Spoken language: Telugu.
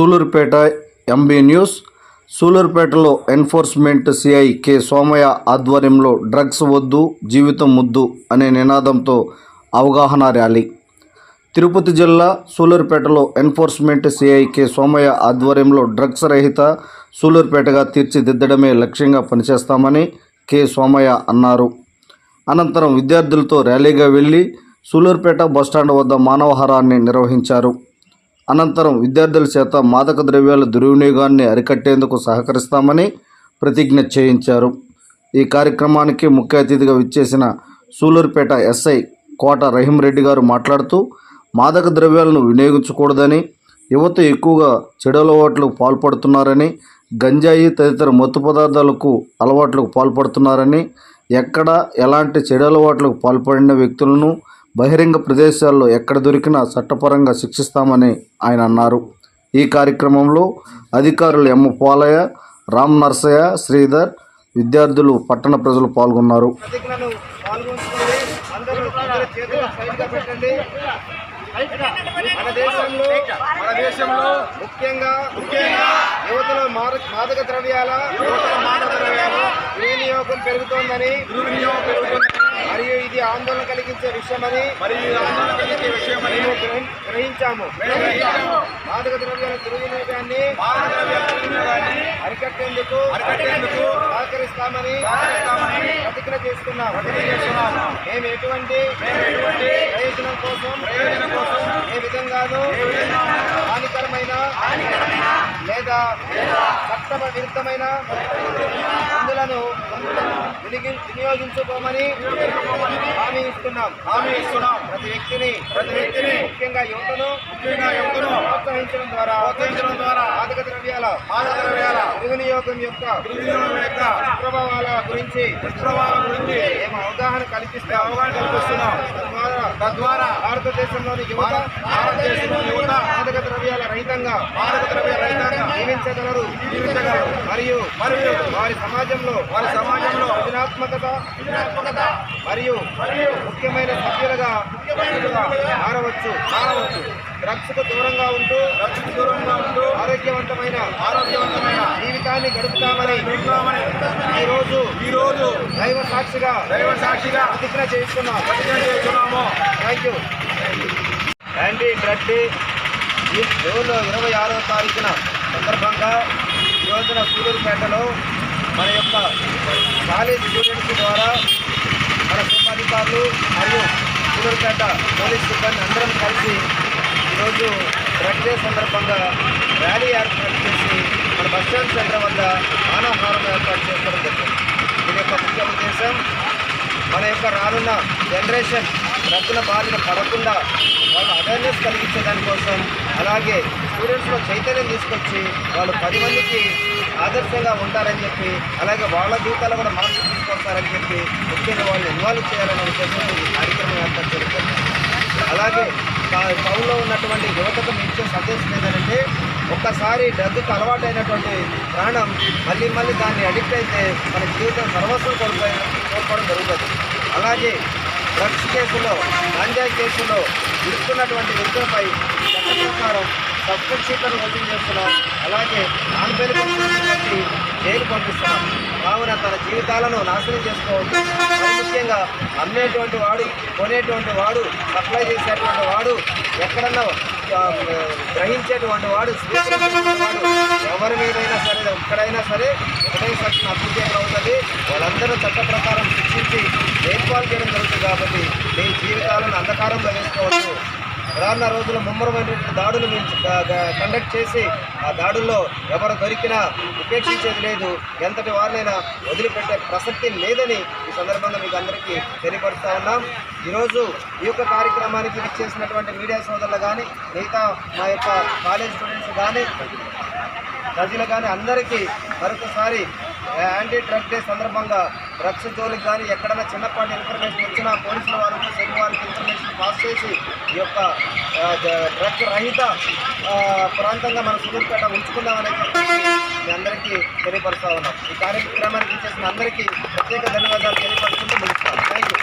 Sullurpeta MB news. సూలూరుపేటలో enforcement CI K Somaiah ఆధ్వర్యంలో డ్రగ్స్ వద్దు జీవితం ముద్దు అనే నినాదంతో అవగాహన ర్యాలీ. తిరుపతి జిల్లా సూలూరుపేటలో ఎన్ఫోర్స్మెంట్ సిఐ కె సోమయ్య ఆధ్వర్యంలో డ్రగ్స్ రహిత సూలూరుపేటగా తీర్చిదిద్దడమే లక్ష్యంగా పనిచేస్తామని కె సోమయ్య అన్నారు. అనంతరం విద్యార్థులతో ర్యాలీగా వెళ్ళి సూలూరుపేట బస్టాండ్ వద్ద మానవహారాన్ని నిర్వహించారు. అనంతరం విద్యార్థుల చేత మాదక ద్రవ్యాల దుర్వినియోగాన్ని అరికట్టేందుకు సహకరిస్తామని ప్రతిజ్ఞ చేయించారు. ఈ కార్యక్రమానికి ముఖ్య అతిథిగా విచ్చేసిన సూలూరుపేట ఎస్ఐ కోట రహీంరెడ్డి గారు మాట్లాడుతూ మాదక ద్రవ్యాలను వినియోగించకూడదని యువత ఎక్కువగా చెడలవాట్లకు పాల్పడుతున్నారని గంజాయి తదితర మత్తు పదార్థాలకు అలవాట్లకు పాల్పడుతున్నారని ఎక్కడ ఎలాంటి చెడలవాట్లకు పాల్పడిన వ్యక్తులను బహిరంగ ప్రదేశాల్లో ఎక్కడ దొరికినా చట్టపరంగా శిక్షిస్తామని ఆయన అన్నారు. ఈ కార్యక్రమంలో అధికారులు ఎం. పోలయ్య రామ్ నర్సయ్య శ్రీధర్ విద్యార్థులు పట్టణ ప్రజలు పాల్గొన్నారు. మన దేశంలో మన దేశంలో ముఖ్యంగా ముఖ్యంగా యువతలో మాదక ద్రవ్యాల మాదక ద్రవ్యాల వినియోగం పెరుగుతోందని దుర్వినియోగం పెరుగుతోందని మరియు ఇది ఆందోళన కలిగించే విషయమని మరియు ఆందోళన కలిగించే విషయమని మేము గ్రహి- గ్రహించాము. మాదక ద్రవ్యాల దుర్వినియోగాన్ని అరికట్టేందుకు అరికట్టేందుకు సహకరిస్తామని ప్రతిజ్ఞ చేస్తున్నాం మేము ఎటువంటి ప్రయోజనం కోసం ప్రయోజనం కోసం ఏ విధంగానూ హానికరమైన లేదా చట్ట విరుద్ధమైన వినిగి- వినియోగించుకోమని హామీ ఇస్తున్నాం. హామీ ఇస్తున్నాం. ప్రతి వ్యక్తిని ప్రతి వ్యక్తిని ముఖ్యంగా యువతను ముఖ్యంగా యువతను ప్రోత్సహించడం ద్వారా ప్రోత్సహించడం ద్వారా మాదక ద్రవ్యాల మాదక ద్రవ్యాల దుర్వినియోగం యొక్క దుర్వినియోగం యొక్క దుష్ప్రభావాల గురించి దుష్ప్రభావాల గురించి మేము అవగాహన కల్పిస్తే. అవగాహన కల్పిస్తున్నాం. తద్వారా తద్వారా భారతదేశంలోని యువత భారతదేశంలోని యువత మాదక ద్రవ్యాల రహితంగా మాదక ద్రవ్య రహితంగా జీవించగలరు మరియు మరియు వారి సమాజంలో వారి సమాజంలో సృజనాత్మకత సృజనాత్మకత మరియు మరియు ముఖ్యమైన సభ్యులుగా మారవచ్చు. మారవచ్చు. డ్రగ్స్కు దూరంగా ఉంటూ డ్రగ్స్కు దూరంగా ఉంటూ ఆరోగ్యవంతమైన ఆరోగ్యవంతమైన జీవితాన్ని గడుపుతామని గడుపుతామని ఈ రోజు ఈ రోజు దైవ సాక్షిగా దైవ సాక్షిగా ప్రతిజ్ఞ చేస్తున్నాం. ప్రతిజ్ఞ చేస్తున్నాము. Thank you anti drug day ఈ జూన్ ఇరవై ఆరో తారీఖున సందర్భంగా ఈ రోజున సూలూరుపేటలో మన యొక్క కాలేజ్ స్టూడెంట్స్ ద్వారా మన సిబ్బందికారులు మరియు సూలూరుపేట పోలీస్ సిబ్బంది అందరం కలిసి ఈరోజు డ్రగ్ డే సందర్భంగా ర్యాలీ ఏర్పాటు చేసి మన బస్ స్టాండ్ సెంటర్ వద్ద మానవహారం ఏర్పాటు చేసుకోవడం జరిగింది. దీని యొక్క ముఖ్య ఉద్దేశం. మన యొక్క రానున్న జనరేషన్ రద్దుల బారిన పడకుండా వాళ్ళు అవేర్నెస్ కలిగించే దానికోసం అలాగే స్టూడెంట్స్లో చైతన్యం తీసుకొచ్చి వాళ్ళు పది మందికి ఆదర్శంగా ఉంటారని చెప్పి అలాగే వాళ్ళ జీవితాలు కూడా మార్పు తీసుకొస్తారని చెప్పి ముఖ్యంగా వాళ్ళు ఇన్వాల్వ్ చేయాలనే ఉద్దేశంతో ఈ కార్యక్రమం ఏర్పాటు చేయడం అలాగే టౌన్లో ఉన్నటువంటి యువతకు ఇచ్చే సందేశం ఏంటంటే ఒక్కసారి అలవాటు అలవాటైనటువంటి ప్రాణం మళ్ళీ మళ్ళీ దాన్ని అడిక్ట్ అయితే మన జీవితం సర్వస్వం కోల్పోయి కోల్పోవడం జరుగుతుంది. అలాగే డ్రగ్స్ కేసులో గాంజాయి కేసులో ఇరుక్కున్నటువంటి వ్యక్తులపై చట్ట ప్రకారం సస్పెండ్ షీట్లను వసూలు చేస్తున్నాం అలాగే నాన్ జైలు పంపిస్తున్నాం జీవితాలను నాశనం చేసుకోవచ్చు ముఖ్యంగా అమ్మేటువంటి వాడు కొనేటువంటి వాడు సప్లై చేసేటువంటి వాడు ఎక్కడన్నా గ్రహించేటువంటి వాడు వాడు ఎవరి మీదైనా సరే ఎక్కడైనా సరే ఒకటే సెక్షన్ అప్లికేషన్ అవుతుంది వాళ్ళందరూ చట్ట ప్రకారం శిక్షించి నేర్పాలు చేయడం జరుగుతుంది కాబట్టి మీ జీవితాలను అంధకారంలో వేసుకోవచ్చు రానున్న రోజుల్లో ముమ్మరమైనటువంటి దాడులు మేము కండక్ట్ చేసి ఆ దాడుల్లో ఎవరు దొరికినా ఉపేక్షించేది లేదు. ఎంతటి వారినైనా వదిలిపెట్టే ప్రసక్తి లేదని ఈ సందర్భంగా మీకు అందరికీ తెలియపరుస్తా ఉన్నాం. ఈరోజు ఈ యొక్క కార్యక్రమానికి చేసినటువంటి మీడియా సోదరులు కానీ మిగతా మా యొక్క కాలేజ్ స్టూడెంట్స్ కానీ ప్రజలు కానీ అందరికీ మరొకసారి యాంటీ డ్రగ్ డే సందర్భంగా డ్రగ్స్ జోలికి కానీ ఎక్కడైనా చిన్నపాటి ఇన్ఫర్మేషన్ వచ్చినా పోలీసుల వారికి సెల్ వారికి ఇన్ఫర్మేషన్ పాస్ చేసి ఈ యొక్క డ్రగ్ రహిత ప్రాంతంగా మన సుదూర్పేట ఉంచుకుందామని మీ అందరికీ తెలియపరుస్తా ఉన్నాం. ఈ కార్యక్రమానికి చేసిన అందరికీ ప్రత్యేక ధన్యవాదాలు తెలియపరుస్తూ